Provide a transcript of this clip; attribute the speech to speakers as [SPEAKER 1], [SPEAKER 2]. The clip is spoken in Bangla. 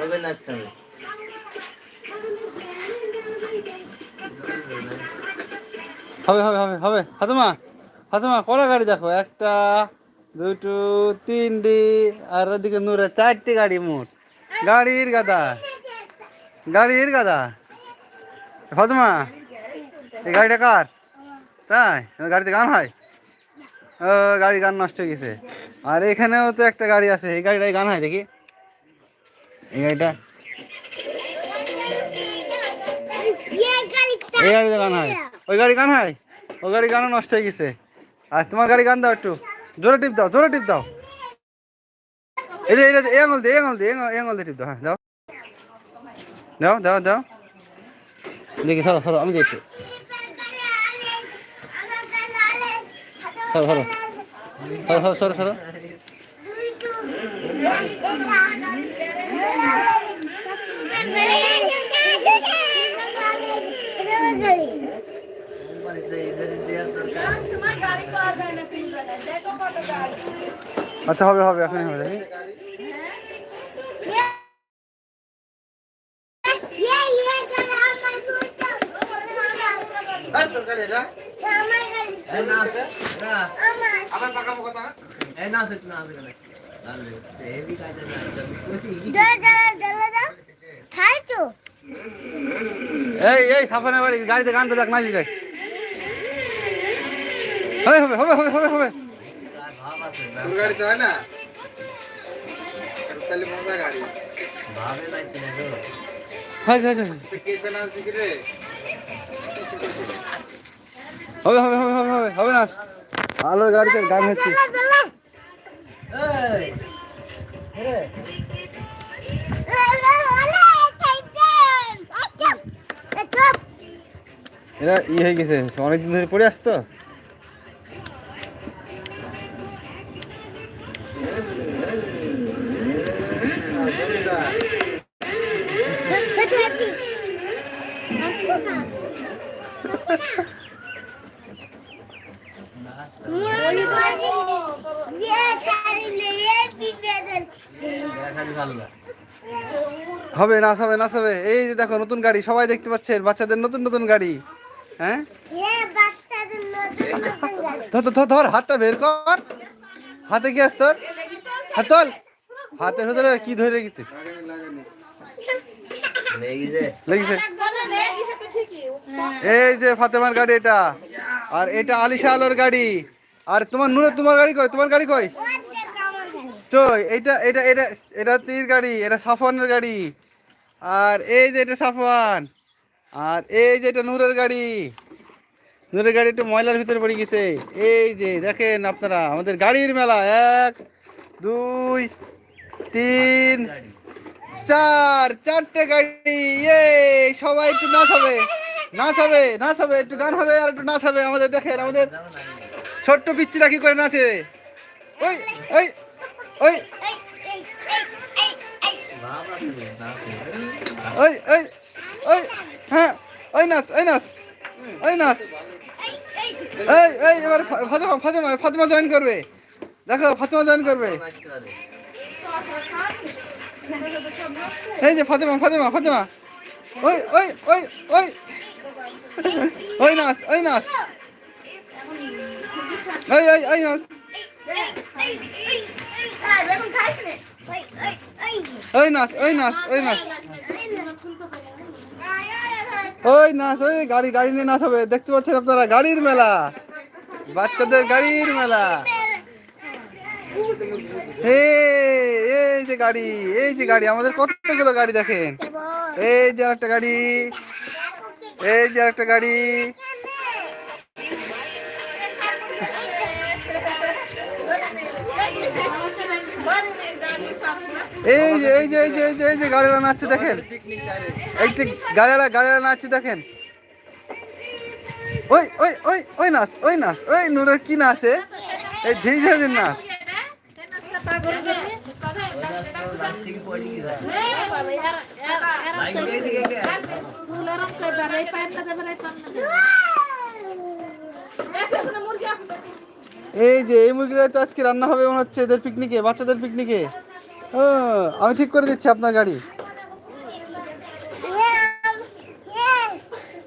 [SPEAKER 1] ওইভাবে নাচতে হবে
[SPEAKER 2] হবে হবে হবে। ফাতেমা ফাতেমা, কটা গাড়ি দেখো? একটা, দুটো, তিনটি, আর ওদিকে নূরে চারটি গাড়ি মোট। গাড়ির গাদা। গাড়ির গাদা। ফাতেমা, এই গাড়িটা কার? তাই? গাড়িতে গান হয়? ও গাড়ি গান নষ্ট হয়ে গেছে। আর এখানেও তো একটা গাড়ি আছে, এই গাড়িটায় গান হয় দেখি। এই গাড়িটা? এই গাড়িতে গান হয়। ওই গাড়ি গান হয়? ওই গাড়ি গানও নষ্ট হয়ে গেছে। আর তোমার গাড়ি গান দাও একটু। জোরে টিপ দাও, জোরে টিপ দাও। এই যে, এই আঙুল দিয়ে, এই আঙুল দিয়ে, এই আঙুল দিয়ে টিপ দাও হ্যাঁ দাও। দাও দাও দাও। দেখি সরো সরো আমি দেখছি। সরো সরো সরো সরো সরো। আচ্ছা হবে হবে এখনই হবে দেখি
[SPEAKER 1] এই নাচ না এই নাচ একটু নাচ করে
[SPEAKER 2] এই এই সাফানের বাড়ি গাড়িতে গান তো দেখ নাচি দেখ। হবে হবে হবে হবে হবে হবে।
[SPEAKER 3] গাড়িতে হয় না? তাহলে মজা গাড়ি।
[SPEAKER 1] ভাবে লাগছে না গো
[SPEAKER 2] হয়েছে। হয়েছে হয়েছে।
[SPEAKER 3] কেসে নাচ দিকে রে?
[SPEAKER 2] হবে হবে হবে হবে হবে হবে না আলোর গাড়িতে গান হচ্ছে।
[SPEAKER 1] এই রে
[SPEAKER 2] এরা ই হয়ে গেছে অনেকদিন ধরে পড়ে আসতো হবে নাচ হবে নাচ হবে। এই যে দেখো নতুন গাড়ি সবাই দেখতে পাচ্ছেন বাচ্চাদের নতুন নতুন গাড়ি। হ্যাঁ? ধর ধর, হাতটা বের কর। হাতে কি আস তোর? হাত তোল। হাতের ভেতরে কি ধরে রেখেছে?
[SPEAKER 1] লেগেছে।
[SPEAKER 2] এই যে ফাতেমার গাড়ি এটা। আর এটা আলিশা আলোর গাড়ি। আর তোমার নুরে, তোমার গাড়ি কই? তোমার গাড়ি কই? তো এইটা এটা এটা এটা হচ্ছে গাড়ি, এটা সাফওয়ানের গাড়ি। আর এই যে এটা সাফওয়ান, আর এই যে এটা নূরের গাড়ি। নূরের গাড়ি একটু ময়লার ভিতরে পড়ে গেছে। এই যে, দেখেন আপনারা, আমাদের গাড়ির মেলা। এক, দুই, তিন, চার, চারটে গাড়ি। ইয়ে সবাই একটু নাচ হবে নাচ হবে নাচ হবে, একটু গান হবে আর একটু নাচ হবে। আমাদের দেখেন, আমাদের ছোট্ট পিচ্চিরা কি করে নাচে? ওই ওই ওই। ওই ওই ওই হ্যাঁ ওই নাচ ওই নাচ ওই নাচ। এই এই এবার ফাতেমা ফাতেমা ফাতেমা জয়েন করবে। দেখো, ফাতেমা জয়েন করবে। এই যে ফাতেমা ফাতেমা ফাতেমা। ওই ওই ওই ওই। ওই নাচ ওই নাচ। ওই ওই ওই নাচ। ওই নাচ ওই নাচ ওই নাচ। ওই নাচ, ওই গাড়ি গাড়ি নিয়ে নাচ হবে। দেখতে পাচ্ছেন আপনারা, গাড়ির মেলা। বাচ্চাদের গাড়ির মেলা। এই যে গাড়ি, এই যে গাড়ি। আমাদের কতগুলো গাড়ি দেখেন? এই যে একটা গাড়ি। এই যে একটা গাড়ি। এই যে এই যে এই যে এই যে এই যে, গাড়িওয়ালা নাচছে, দেখেন। এই যে, গাড়িওয়ালা গাড়িওয়ালা নাচছে, দেখেন। ওই ওই ওই ওই নাচ ওই নাচ। ওই নুরের কি নাচে এই ধীরে ধীরে নাচ। এই যে, এই মুরগিটা তো আজকে রান্না হবে মনে হচ্ছে এদের পিকনিকে বাচ্চাদের পিকনিকে ও আমি ঠিক করে দিচ্ছি আপনার গাড়ি।
[SPEAKER 4] এ